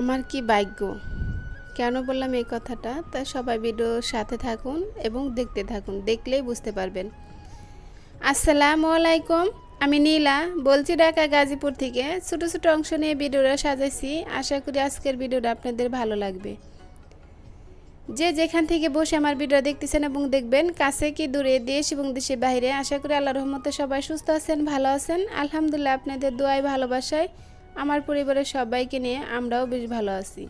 আমার কি ভাগ্য? কেন বললাম এই কথাটা? তা সবাই ভিডিওর সাথে থাকুন এবং দেখতে থাকুন, দেখলেই বুঝতে পারবেন। আসসালামু আলাইকুম, আমি নীলা, বলছি ঢাকা গাজীপুর থেকে। ছোটো ছোটো অংশ নিয়ে ভিডিওটা সাজাইছি। আশা করি আজকের ভিডিওটা আপনাদের ভালো লাগবে। যে যেখান থেকে বসে আমার ভিডিও দেখতেছেন এবং দেখবেন, কাছে কি দূরে দেশ এবং দেশের বাইরে, আশা করি আল্লাহ রহমতে সবাই সুস্থ আছেন, ভালো আছেন। আলহামদুলিল্লাহ, আপনাদের দোয়াই ভালোবাসায় আমার পরিবারের সবাইকে নিয়ে আমরাও বেশ ভালো আছি।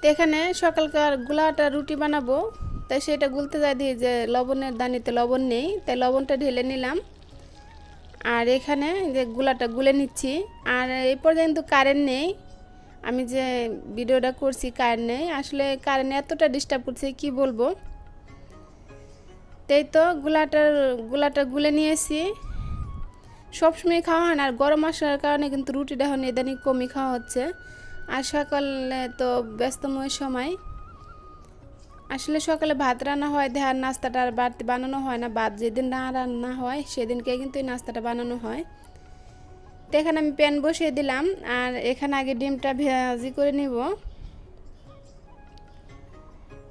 তো এখানে সকালকার গুলাটা রুটি বানাবো, তাই সেটা গুলতে যাই দিয়ে যে লবণের দানিতে লবণ নেই, তাই লবণটা ঢেলে নিলাম। আর এখানে যে গুলাটা গুলে নিচ্ছি, আর এই পর্যন্ত কিন্তু কারেন্ট নেই। আমি যে ভিডিওটা করছি কারেন্ট নেই, আসলে কারেন্ট এতটা ডিস্টার্ব করছে, কি বলব? তাই তো গুলাটার, গুলাটা গুলে নিয়েছি। সবসময় খাওয়া হয় না। আর গরম আসার কারণে কিন্তু রুটিটা এখন ইদানিং কমই খাওয়া হচ্ছে। আর সকালে তো ব্যস্তময় সময়। আসলে সকালে ভাত রান্না হয়, দেহার নাস্তাটা আর বাড়তি বানানো হয় না। ভাত যেদিন না রান্না হয়, সেদিনকে কিন্তু এই নাস্তাটা বানানো হয়। তো এখানে আমি প্যান বসিয়ে দিলাম। আর এখানে আগে ডিমটা ভাজি করে নিব।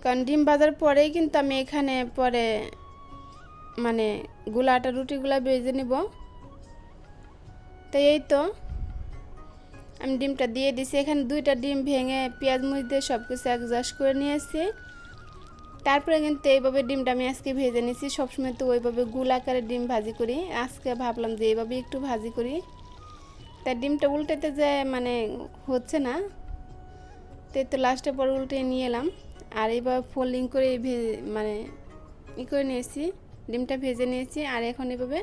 কারণ ডিম ভাজার পরেই কিন্তু আমি এখানে পরে মানে গুলাটা, রুটিগুলা ভেজে নিব। তো এই তো। আমি ডিমটা দিয়ে দিছি। এখানে দুইটা ডিম ভেঙে পেঁয়াজ মুচ দিয়ে সব কিছু অ্যাডজাস্ট করে নিয়েছি। তারপরে কিন্তু এইভাবে ডিমটা আমি আজকে ভেজে নিয়েছি সবসময় তো ওইভাবে গুল আকারে ডিম ভাজি করি। আজকে ভাবলাম যে এইভাবে একটু ভাজি করি। তাই ডিমটা উল্টাতে যে মানে হচ্ছে না। তো তো লাস্টে পর উল্টে নিয়ে এলাম। আর এইভাবে ফোল্ডিং করে মানে ই করে নিয়েছি। ডিমটা ভেজে নিয়েছি। আর এখন এভাবে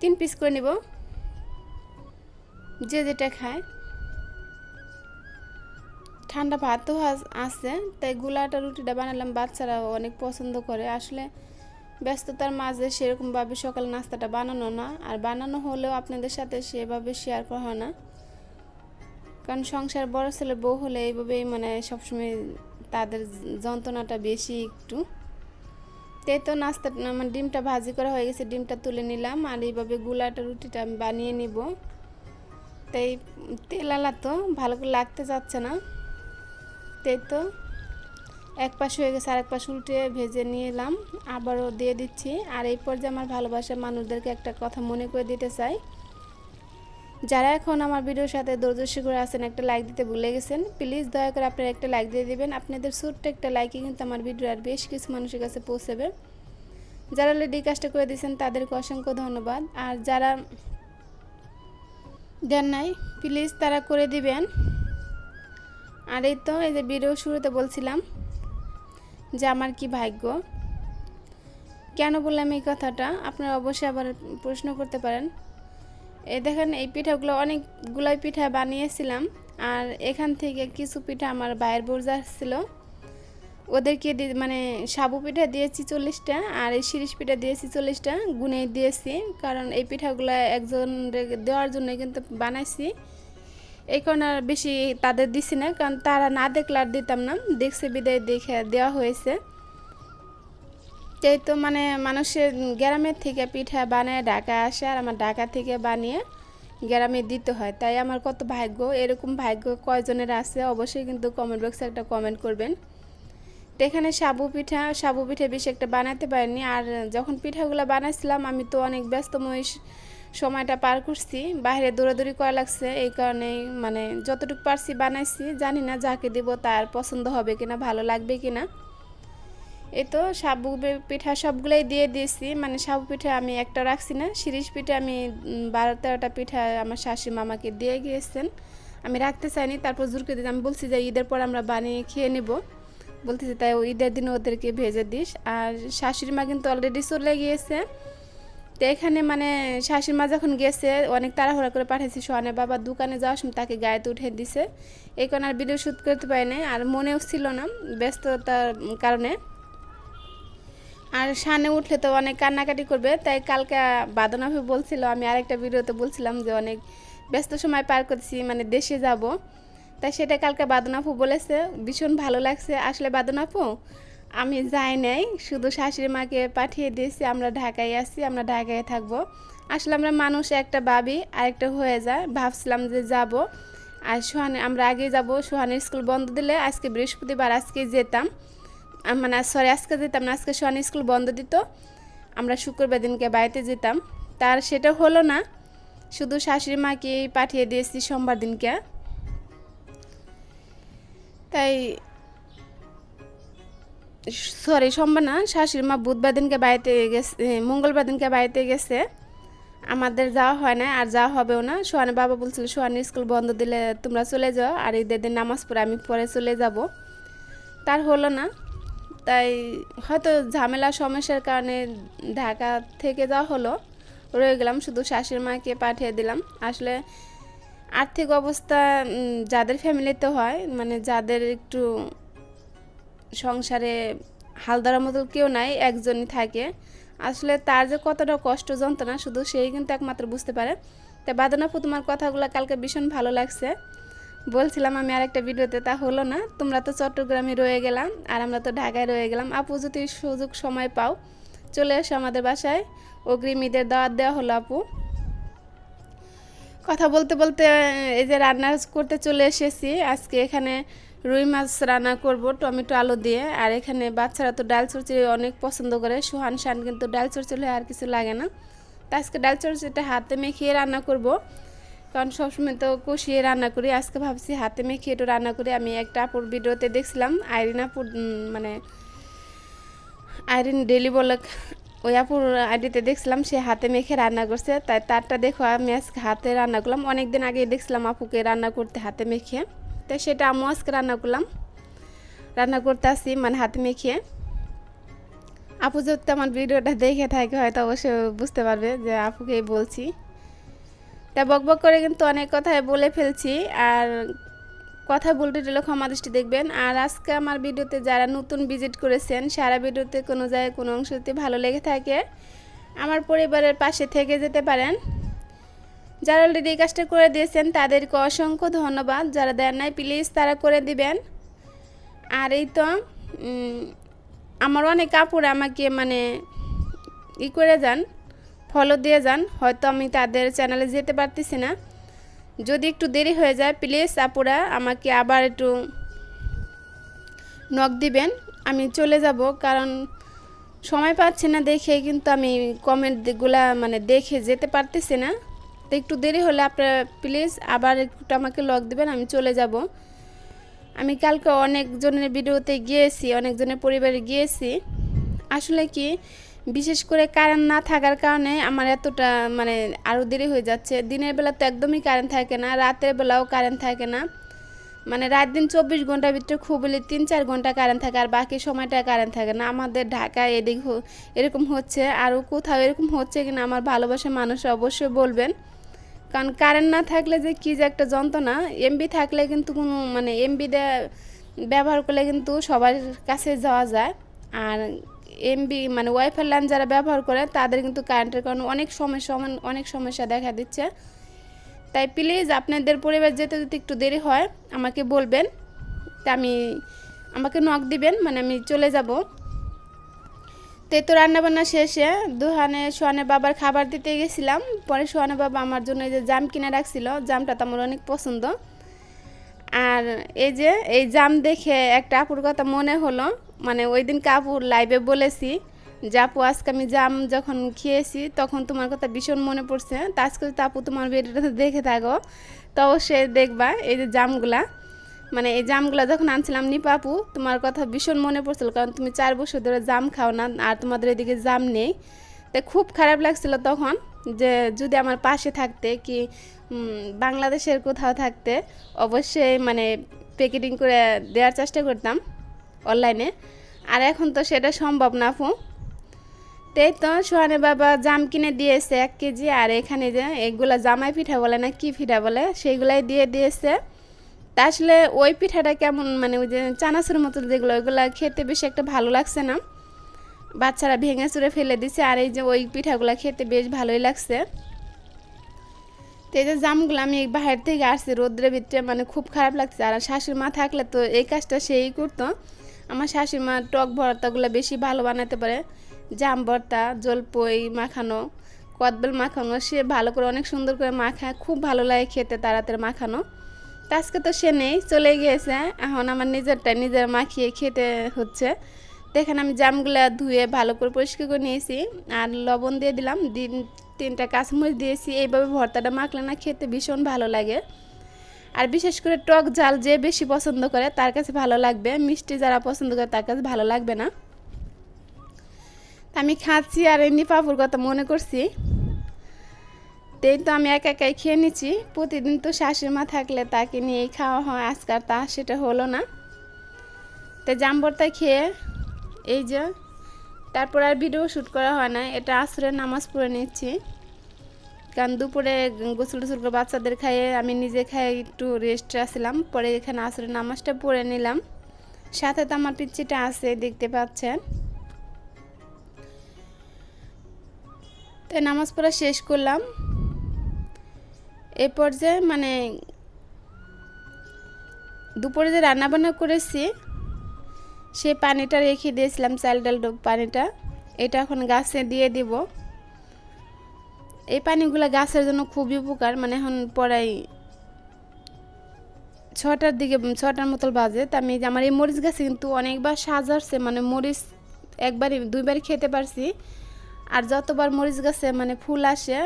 তিন পিস করে নেব। যে যেটা খায়। ঠান্ডা ভাতও আছে, তাই গুলাটা রুটিটা বানালাম বাচ্চারা অনেক পছন্দ করে। আসলে ব্যস্ততার মাঝে সেরকমভাবে সকাল নাস্তাটা বানানো না, আর বানানো হলেও আপনাদের সাথে সেভাবে শেয়ার করা হয় না। কারণ সংসার বড় ছেলে বউ হলে এইভাবেই মানে সবসময় তাদের যন্ত্রণাটা বেশি একটু। তাই তো নাস্তা মানে ডিমটা ভাজি করা হয়ে গেছে, ডিমটা তুলে নিলাম আর এইভাবে গুলাটা, রুটিটা আমি বানিয়ে নিব। তাই তেল আলা তো, ভালো করে লাগতে যাচ্ছে না। তাই তো এক পাশ হয়ে গেছে আর এক পাশ উল্টে ভেজে নিয়ে এলাম আবারও দিয়ে দিচ্ছি। আর এই পর্যায়ে আমার ভালোবাসার মানুষদেরকে একটা কথা মনে করে দিতে চাই। যারা এখন আমার ভিডিওর সাথে দূরদর্শী করে আছেন, একটা লাইক দিতে ভুলে গেছেন প্লিজ দয়া করে আপনারা একটা লাইক দিয়ে দেবেন। আপনাদের ছোট্ট একটা লাইকে কিন্তু আমার ভিডিও আর বেশ কিছু মানুষের কাছে পৌঁছাবে। যারা লেডি কাজটা করে দিয়েছেন, তাদেরকে অসংখ্য ধন্যবাদ। আর যারা দেন নাই প্লিজ তারা করে দিবেন। আর এই তো, এই যে ভিডিও শুরুতে বলছিলাম যে আমার কি ভাগ্য। কেন বললাম এই কথাটা? আপনারা অবশ্যই আবার প্রশ্ন করতে পারেন। এই দেখেন, এই পিঠাগুলো অনেকগুলোই পিঠা বানিয়েছিলাম, আর এখান থেকে কিছু পিঠা আমার ভাইয়ের বোরজা ছিল ওদেরকে মানে সাবু পিঠা দিয়েছি চল্লিশটা, আর এই শিরিষ পিঠা দিয়েছি চল্লিশটা গুনে দিয়েছি, কারণ এই পিঠাগুলো একজন দেওয়ার জন্য কিন্তু বানাইছি। এই কারণে আর বেশি তাদের দিছি না, কারণ তারা না দেখলে আর দিতাম না। দেখছে, বিদায় দেখে দেওয়া হয়েছে। এই তো মানে মানুষের গ্রামের থেকে পিঠা বানায় ঢাকা আসে আর আমার ঢাকা থেকে বানিয়ে গ্রামে দিতে হয়। তাই আমার কত ভাগ্য, এরকম ভাগ্য কয়জনের আছে অবশ্যই কিন্তু কমেন্ট বক্সে একটা কমেন্ট করবেন। তো এখানে সাবু পিঠা সাবু পিঠা বেশি একটা বানাতে পারিনি। আর যখন পিঠাগুলো বানাইছিলাম, আমি তো অনেক ব্যস্তময় সময়টা পার করছি। বাইরে দৌড়াদৌড়ি করা লাগছে, এই কারণেই মানে যতটুকু পারছি বানাইছি। জানি না যাকে দেব, তার পছন্দ হবে কিনা, ভালো লাগবে কিনা। এই তো সাবু পিঠা সবগুলোই দিয়ে দিয়েছি। মানে সাবু পিঠা আমি একটা রাখছি না, শিরিষ পিঠা আমি বারো তেরোটা পিঠা আমার শাশুড়ি মামাকে দিয়ে গিয়েছেন। আমি রাখতে চাইনি, তারপর জোরকে দিতে আমি বলছি যে ঈদের পর আমরা বানিয়ে খেয়ে নেব। বলতেছি তাই ঈদের দিনে ওদেরকে ভেজে দিস। আর শাশুড়ি মা কিন্তু অলরেডি চলে গিয়েছে। তো এখানে মানে শাশুড়ি মা যখন গেছে, অনেক তাড়াহুড়া করে পাঠিয়েছি সোহানের বাবা দোকানে যাওয়ার সময় তাকে গায়েতে উঠে দিছে। এই কারণে আর ভিডিও শ্যুট করতে পারি নাই। আর মনেও ছিল না ব্যস্ততার কারণে। আর সানে উঠলে তো অনেক কান্নাকাটি করবে, তাই কালকে বাদনাভে বলছিল, আমি আরেকটা ভিডিওতে বলছিলাম যে অনেক ব্যস্ত সময় পার করছি মানে দেশে যাব। তাই সেটা কালকে বাদনাফু বলেছে, ভীষণ ভালো লাগছে। আসলে বাদনাফু, আমি যাই নাই, শুধু শাশুড়ি মাকে পাঠিয়ে দিয়েছি, আমরা ঢাকায় আছি, আমরা ঢাকায় থাকব। আসলে আমরা মানুষ, একটা ভাবি, আরেকটা হয়ে যায়। ভাবছিলাম যে যাব, আর সোহান আমরা আগে যাব, সোহানের স্কুল বন্ধ দিলে আজকে বৃহস্পতিবার, আজকে যেতাম। মানে সরি আজকে যেতাম না, আজকে সোহানের স্কুল বন্ধ দিত। আমরা শুক্রবার দিনকে বাড়িতে যেতাম। তার সেটা হলো না, শুধু শাশুড়ি মাকে পাঠিয়ে দিয়েছি সোমবার দিনকে। তাই সরি সোমবার না, শাশুড়ি মা বুধবার দিনকে বাড়িতে গেছে মঙ্গলবার দিনকে বাড়িতে গেছে। আমাদের যাওয়া হয় না, আর যাওয়া হবেও না। সোহানের বাবা বলছিল সোহানের স্কুল বন্ধ দিলে তোমরা চলে যাও, আর ঈদের দিন নামাজ পড়ে আমি পরে চলে যাব। তার হলো না। তাই হয়তো ঝামেলা, সমস্যার কারণে ঢাকা থেকে যাওয়া হলো। রয়ে গেলাম, শুধু শাশুড়ি মাকে পাঠিয়ে দিলাম। আসলে আর্থিক অবস্থা যাদের ফ্যামিলিতে হয় মানে যাদের একটু সংসারে হাল ধরার মতো কেউ নাই, একজনই থাকে। আসলে তার যে কতটা কষ্ট, যন্ত্রণা, শুধু সেই কিন্তু একমাত্র বুঝতে পারে। তাই বাদনাপু, তোমার কথাগুলো কালকে ভীষণ ভালো লাগছে। বলছিলাম আমি আরেকটা ভিডিওতে, তা হলো না, তোমরা তো চট্টগ্রামে রয়ে গেলাম, আর আমরা তো ঢাকায় রয়ে গেলাম। আপু যদি সুযোগ সময় পাও, চলে এসো আমাদের বাসায়। অগ্রিম ঈদের দাওয়াত দেওয়া হলো আপু। কথা বলতে বলতে, এই যে রান্না করতে চলে এসেছি, আজকে এখানে রুই মাছ রান্না করব, টমেটো আলু দিয়ে। আর এখানে বাচ্চারা তো ডাল চচ্চড়ি অনেক পছন্দ করে, সুহান শান কিন্তু ডাল চচ্চড়ি আর কিছু লাগে না। তো আজকে ডাল চচ্চড়িটা হাতে মেখিয়ে রান্না করব। কারণ সবসময় তো কষিয়ে রান্না করি। আজকে ভাবছি হাতে মেখে একটু রান্না করি। আমি একটা আপুর ভিডিওতে দেখছিলাম, আইরিন আপুর মানে আইরিন ডেলি বলে, ওই আপুর আইডিতে দেখছিলাম, সে হাতে মেখে রান্না করছে। তাই তারটা দেখো, আমি আজকে হাতে রান্না করলাম। অনেকদিন আগে দেখছিলাম আপুকে রান্না করতে হাতে মেখে। তাই সেটা আমি আজকে রান্না করলাম। রান্না করতে আসি মানে হাতে মেখে। আপু যদি আমার ভিডিওটা দেখে থাকে, হয়তো অবশ্যই বুঝতে পারবে যে আপুকেই বলছি। তা বক বক করে কিন্তু অনেক কথাই বলে ফেলছি আর কথা বলতে গেলে ক্ষমা দৃষ্টি দেখবেন। আর আজকে আমার ভিডিওতে যারা নতুন ভিজিট করেছেন, সারা ভিডিওতে কোনো জায়গায় কোনো অংশ অংশতে ভালো লেগে থাকে, আমার পরিবারের পাশে থেকে যেতে পারেন। যারা অলরেডি কাজটা করে দিয়েছেন, তাদেরকে অসংখ্য ধন্যবাদ। যারা দেন নাই প্লিজ তারা করে দিবেন। আর এই তো আমার অনেক কাপড় আমাকে মানে ই করে যান। ফলো দিয়ে যান, হয়তো আমি তাদের চ্যানেলে যেতে পারতেছি না। যদি একটু দেরি হয়ে যায় প্লিজ আপুরা আমাকে আবার একটু নক দিবেন। আমি চলে যাব, কারণ সময় পাচ্ছি না দেখে, কিন্তু আমি কমেন্টগুলা মানে দেখে যেতে পারতেছি না। তো একটু দেরি হলে আপনারা প্লিজ আবার একটু আমাকে লক দেবেন, আমি চলে যাব। আমি কালকে অনেকজনের ভিডিওতে গিয়েছি, অনেকজনের পরিবারে গিয়েছি। আসলে কি বিশেষ করে কারেন্ট না থাকার কারণে আমার এতটা মানে আরও দেরি হয়ে যাচ্ছে। দিনের বেলা তো একদমই কারেন্ট থাকে না, রাতের বেলাও কারেন্ট থাকে না। মানে রাত দিন চব্বিশ ঘণ্টার ভিতরে খুব হলে তিন চার ঘণ্টা কারেন্ট থাকে আর বাকি সময়টা কারেন্ট থাকে না। আমাদের ঢাকায় এদিক এরকম হচ্ছে আরও কোথাও এরকম হচ্ছে কিনা আমার ভালোবাসা মানুষ অবশ্যই বলবেন। কারণ কারেন্ট না থাকলে যে কী যে একটা যন্ত্রণা এমবি থাকলে কিন্তু কোনো মানে এমবি ব্যবহার করলে কিন্তু সবার কাছে যাওয়া যায়। আর এমবি মানে ওয়াইফাই লাইন যারা ব্যবহার করে, তাদের কিন্তু কারেন্টের কারণে অনেক সমস্যা অনেক সমস্যা দেখা দিচ্ছে। তাই প্লিজ আপনাদের পরিবার যেতে যেতে একটু দেরি হয়, আমাকে বলবেন। তা আমি, আমাকে নক দিবেন মানে আমি চলে যাব। তো তো রান্নাবান্না শেষে, দুহানে সোহানের বাবার খাবার দিতে গেছিলাম। পরে সোহানের বাবা আমার জন্য এই যে জাম কিনে রাখছিল, জামটা তো আমার অনেক পছন্দ। আর এই যে, এই জাম দেখে একটা আপুর কথা মনে হলো। মানে ওই দিন কাপুর লাইভে বলেছি যে, আপু, আজকে আমি জাম যখন খেয়েছি, তখন তোমার কথা ভীষণ মনে পড়ছে। তা আজকে যদি আপু তোমার ভিডিওটা দেখে থাকো, তো অবশ্যই দেখবা এই যে জামগুলা। মানে এই জামগুলা যখন আনছিলাম নি পাপু তোমার কথা ভীষণ মনে পড়ছিল, কারণ তুমি চার বছর ধরে জাম খাও না, আর তোমাদের এদিকে জাম নেই। তাই খুব খারাপ লাগছিল তখন যে, যদি আমার পাশে থাকতে কি বাংলাদেশের কোথাও থাকতে, অবশ্যই মানে প্যাকেটিং করে দেওয়ার চেষ্টা করতাম। অনলাইনে আর এখন তো সেটা সম্ভব না, আপু। তাই তো সোহানে বাবা জাম কিনে দিয়েছে এক কেজি, আর এখানে যে এগুলা জামাই পিঠা বলে না, কি পিঠা বলে, সেইগুলাই দিয়ে দিয়েছে। তা আসলে ওই পিঠাটা কেমন মানে ওই যে চানাচুর মতো যেগুলো, ওইগুলো খেতে বেশি একটা ভালো লাগছে না। বাচ্চারা ভেঙে চুরে ফেলে দিছে, আর এই যে ওই পিঠাগুলো খেতে বেশ ভালোই লাগছে। তো এই যে জামগুলো আমি বাইরে থেকে আসছি রোদ্রের ভিতরে মানে খুব খারাপ লাগছে, আর শাশুড়ি মা থাকলে তো এই কাজটা সেই করতো। আমার শাশুড়ি মা টক ভর্তাগুলো বেশি ভালো বানাতে পারে। জাম ভর্তা, জলপই, মাখানো, কদবেল মাখানো, সে ভালো করে অনেক সুন্দর করে মাখায়, খুব ভালো লাগে খেতে তাড়াতাড়ি মাখানো। তা আজকে তো সে নেই চলে গিয়েছে। এখন আমার নিজেরটা নিজের মাখিয়ে খেতে হচ্ছে। দেখেন আমি জামগুলা ধুয়ে ভালো করে পরিষ্কার করে নিয়েছি। আর লবণ দিয়ে দিলাম, দিন তিনটা কাঁচামরিচ দিয়েছি। এইভাবে ভর্তাটা মাখলে না খেতে ভীষণ ভালো লাগে। আর বিশেষ করে টক জাল যে বেশি পছন্দ করে, তার কাছে ভালো লাগবে। মিষ্টি যারা পছন্দ করে, তার কাছে ভালো লাগবে না। আমি খাচ্ছি আর এমনি পাপুর কথা মনে করছি। তেই তো আমি একা একাই খেয়ে নিচ্ছি। প্রতিদিন তো শাশুড়ি মা থাকলে তাকে নিয়েই খাওয়া হয় আজকাল তা সেটা হলো না। তো জাম্বরটা খেয়ে, এই যে, তারপর আর ভিডিও শ্যুট করা হয় না। এটা আসরের নামাজ পড়ে নিচ্ছি। কারণ দুপুরে গোসল টোসল করে বাচ্চাদের খাইয়ে আমি নিজে খাই, একটু রেস্ট আসলাম পরে এখানে আসলে নামাজটা পড়ে নিলাম। সাথে তো আমার পিচ্ছিটা আছে, দেখতে পাচ্ছেন। তাই নামাজ পড়া শেষ করলাম। এ পর্যায়ে মানে দুপুরে যে রান্নাবান্না করেছি সেই পানিটা রেখে দিয়েছিলাম, চাল ডাল, পানিটা। এটা এখন গাছে দিয়ে দিব। এই পানিগুলো গাছের জন্য খুবই উপকার। মানে এখন পড়াই ছটার দিকে ছটার মতো বাজে। তা আমি আমার এই মরিচ গাছে কিন্তু অনেকবার সাজাচ্ছে মানে মরিচ একবারই, দুইবারই খেতে পারছি। আর যতবার মরিচ গাছে মানে ফুল আসে,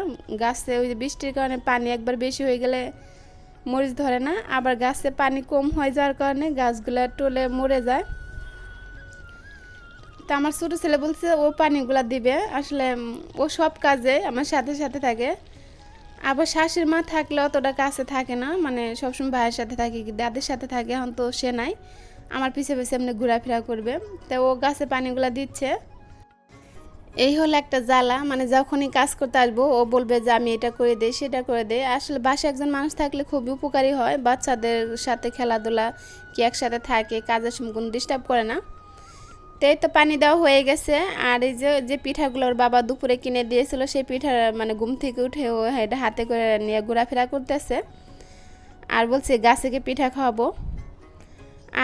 গাছে ওই যে বৃষ্টির কারণে পানি একবার বেশি হয়ে গেলে মরিচ ধরে না। আবার গাছে পানি কম হয়ে যাওয়ার কারণে গাছগুলো টলে মরে যায়। তো আমার ছোটো ছেলে বলছে, ও পানিগুলা দিবে। আসলে ও সব কাজে আমার সাথে সাথে থাকে। আবার শাশুড়ি মা থাকলে অতটা কাছে থাকে না মানে সবসময় ভাইয়ের সাথে থাকে দাদির সাথে থাকে, এখন তো সে নাই। আমার পিছে পিছে এমনি ঘোরাফেরা করবে। তো ও গাছে পানিগুলা দিচ্ছে। এই হলো একটা জ্বালা মানে যখনই কাজ করতে আসব, ও বলবে যে, আমি এটা করে দিই, সেটা করে দিই। আসলে বাসায় একজন মানুষ থাকলে খুবই উপকারী হয়। বাচ্চাদের সাথে খেলাধুলা, কি একসাথে থাকে, কাজের সময় কোনো ডিস্টার্ব করে না। এই তো পানি দেওয়া হয়ে গেছে। আর এই যে যে পিঠাগুলো ওর বাবা দুপুরে কিনে দিয়েছিল, সেই পিঠা মানে ঘুম থেকে উঠে ও এটা হাতে করে নিয়ে ঘোরাফেরা করতেছে। আর বলছে, গাছে গিয়ে পিঠা খাওয়াবো।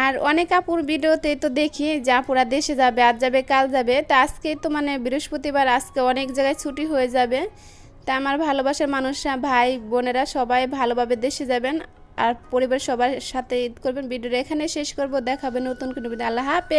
আর অনেক আপুর ভিডিওতে তো দেখি যে, আপুরা দেশে যাবে, আজ যাবে, কাল যাবে। তা আজকে তো মানে বৃহস্পতিবার, আজকে অনেক জায়গায় ছুটি হয়ে যাবে। তা আমার ভালোবাসার মানুষরা, ভাই, বোনেরা সবাই ভালোভাবে দেশে যাবেন। আর পরিবার সবার সাথে ঈদ করবেন। ভিডিওটা এখানে শেষ করব। দেখাবে নতুন কোনো আল্লাহ হাফেজ।